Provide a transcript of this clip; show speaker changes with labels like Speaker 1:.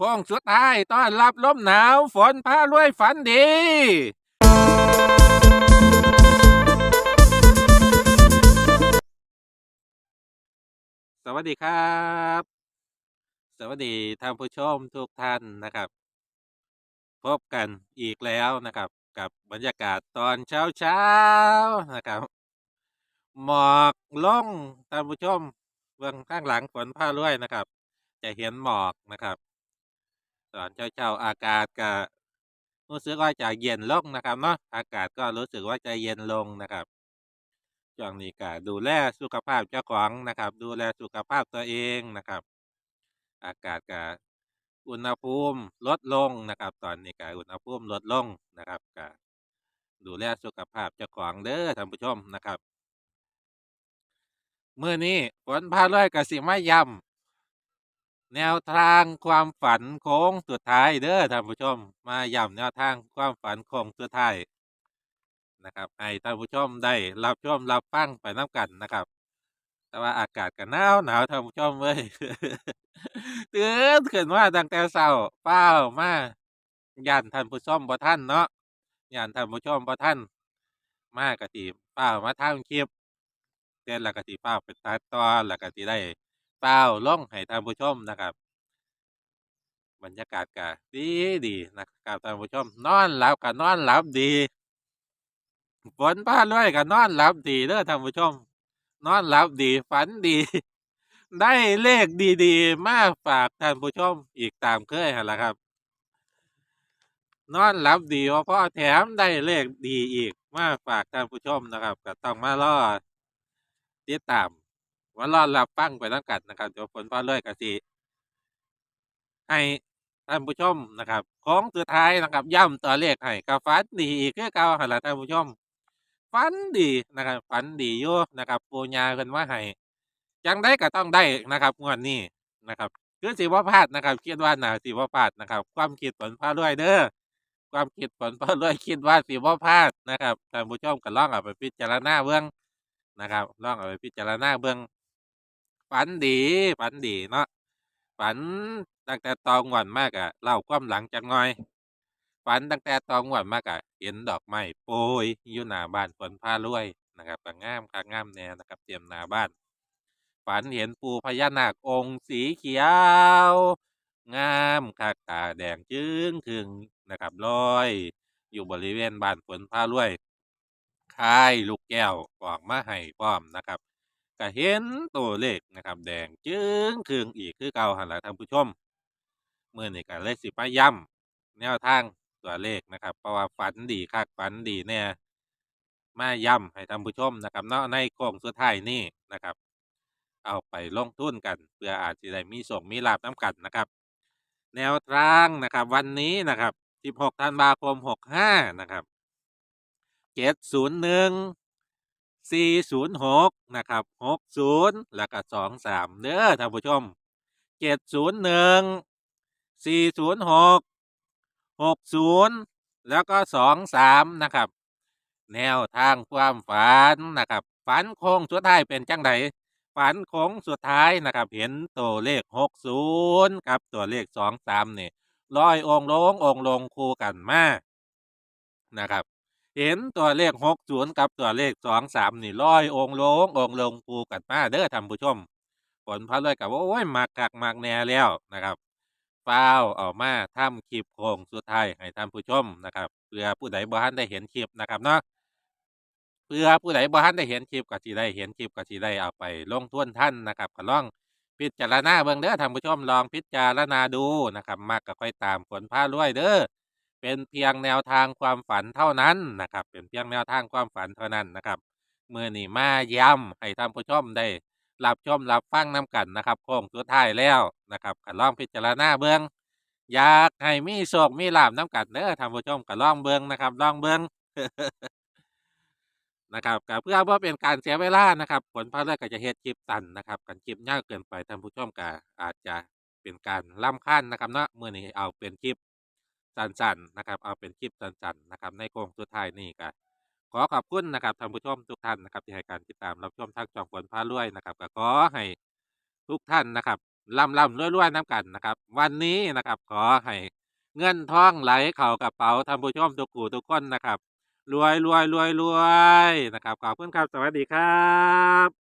Speaker 1: โค้งสุดท้ายต้อนรับลมหนาวฝนพารวยฝันดีสวัสดีครับ สวัสดีท่านผู้ชมทุกท่านนะครับ พบกันอีกแล้วนะครับ กับบรรยากาศตอนเช้าเช้านะครับ หมอกล่องท่านผู้ชมเบื้องข้างหลังฝนผ้ารวยนะครับ จะเห็นหมอกนะครับ ตอนเช้าเช้าๆอากาศก็รู้สึกว่าจะเย็นลงนะครับเนาะอากาศก็รู้สึกว่าจะเย็นลงนะครับช่วงนี้ก็ดูแลสุขภาพเจ้าของนะครับ ดูแลสุขภาพตัวเองนะครับ อากาศก็อุณหภูมิลดลงนะครับ ตอนนี้ก็อุณหภูมิลดลงนะครับก็ดูแลสุขภาพเจ้าของเด้อท่านผู้ชมนะครับเมื่อนี้ฝนพาร้อยกับสิมาย้ำ แนวทางความฝันโค้งสุดท้ายเด้อท่านผู้ชม มาย้ำแนวทางความฝันโค้งสุดท้ายนะครับให้ท่านผู้ชมได้รับชมรับฟังไปน้ำกันนะครับ แต่ว่าอากาศก็หนาวหนาวท่านผู้ชมเว้ยตื่นขึ้นมาตั้งแต่เช้าเป้ามาย่านท่านผู้ชมบ่ท่านเนาะย่านท่านผู้ชมบ่ท่าน มากะติเป้ามาทำคลิปเสร็จแล้วกะติเป้าไปตัดต่อแล้วกะติได้ เป้าลงให้ท่านผู้ชมนะครับ บรรยากาศก็ดีดีนะครับท่านผู้ชม นอนหลับก็นอนหลับดีฝนฟ้าร้อยก็นอนหลับดีเด้อท่านผู้ชม นอนหลับดีฝันดี ได้เลขดีๆ มาฝากท่านผู้ชมอีกตามเคยหั่นล่ะครับ นอนหลับดีว่าพ่อแถมได้เลขดีอีกมาฝากท่านผู้ชมนะครับ ก็ต้องมารอติดตาม ว่ารอรับฟังไปน้ำกันนะครับเดี๋ยวฝนฟ้าร้อยก็สิให้ท่านผู้ชมนะครับของสุดท้ายนะครับย้ำตัวเลขให้ก็ฝันดีอีกคือเก่าหันละท่านผู้ชมฝันดีนะครับฝันดีอยู่นะครับปู่ย่าเพิ่นว่าให้จังได้ก็ต้องได้นะครับงวดนี้นะครับคือสิบ่พลาดนะครับคิดว่าน่าสิบ่พลาดนะครับ ความคิดฝนฟ้ารวยเด้อความคิดฝนฟ้ารวยคิดว่าสิบ่พลาดนะครับท่านผู้ชมก็ลองเอาไปพิจารณาเบิ่งนะครับลองเอาไปพิจารณาเบิ่ง ฝันดีฝันดีเนาะฝันตั้งแต่ตองวันมากอะเล่าความหลังจักหน่อย ฝันตั้งแต่ตองวันมากอะเห็นดอกไม้โปรยอยู่หน้าบ้านฝนพารวยนะครับก็งามคักงามแน่นะครับ เตรียมหน้าบ้าน ฝันเห็นปูพญานาคองค์สีเขียว งามคักตาแดงจึ้งคึงนะครับลอย อยู่บริเวณบ้านฝนพารวยคายลูกแก้วออกมาให้พร้อมนะครับ ก็เห็นตัวเลขนะครับ แดงจึ้งครึงอีกคือเก่าหันหละท่านผู้ชมเมื่อนี้ก็เลยสิมาย้ำแนวทางตัวเลขนะครับ เพราะว่าฝันดีคักฝันดีแน่มาย้ำให้ท่านผู้ชมนะครับเนาะในโค้งสุดท้ายนี่นะครับ เอาไปลงทุนกันเพื่ออาจจะได้มีส่งมีลาบน้ำกันนะครับ แนวทางนะครับ วันนี้นะครับ16ธันวาคม65นะครับ701 406 นะครับ 60 แล้วก็ 23 เด้อท่านผู้ชม 701 406 60 แล้วก็ 23 นะครับ แนวทางความฝันนะครับ ฝันโค้งสุดท้ายเป็นจังไดฝันคงสุดท้ายนะครับ เห็นตัวเลข 60กับ ตัวเลข 23นี่ลอยองลงองลงคู่กันมากนะครับ เห็นตัวเลข60กับตัวเลข23นี่ลอยองลงองลงคู่กันมาเด้อท่านผู้ชมผลพระเลยกับว่าโอ้ยมักกักมักแน่แล้วนะครับฟ้าวเอามาทำคลิปโคงสุดท้ายให้ท่านผู้ชมนะครับเพื่อผู้ใดบ่ทันได้เห็นคลิปนะครับเนาะเพื่อผู้ใดบ่ทันได้เห็นคลิปก็สิได้เห็นคลิปก็สิได้เอาไปลงทุนท่านนะครับก็ลองพิจารณาเบิ่งเด้อท่านผู้ชมลองพิจารณาดูนะครับมักก็ค่อยตามผลพารวยเด้อ เป็นเพียงแนวทางความฝันเท่านั้นนะครับ เป็นเพียงแนวทางความฝันเท่านั้นนะครับเมื้อนี้มาย้ำให้ท่านผู้ชมได้รับชมรับฟังนํกันนะครับโค้งสุดท้ายแล้วนะครับก็ลองพิจารณาเบิ่งอยากให้มีโชคมีลาภนํกันเด้อท่านผู้ชมก็ลองเบิ่งนะครับลองเบิ่งนะครับก็เพื่อบ่าเป็นการเสียเวลานะครับ ผลพระเลือกก็จะเฮ็ดคลิปตันนะครับกันคลิปยาวเกินไปท่านผู้ชมก็อาจจะเป็นการล่ำคั้นนะครับเนาะมื้อนี้เอาเป็นคลิป สั้นๆนะครับ เอาเป็นคลิปสั้นๆนะครับ ในโครงสุดท้ายนี่กันขอขอบคุณนะครับท่านผู้ชมทุกท่านนะครับที่ให้การติดตามรับชมทักจอมขวัพาลุ้ยนะครับก็ขอให้ทุกท่านนะครับลำลำรวยรวยน้ำกันนะครับ วันนี้นะครับขอให้เงินทองไหลเข่ากระเป๋าท่านผู้ชมทุกกูทุกคนนะครับ รวยรวยรวยรวยนะครับขอบคุณครับสวัสดีครับ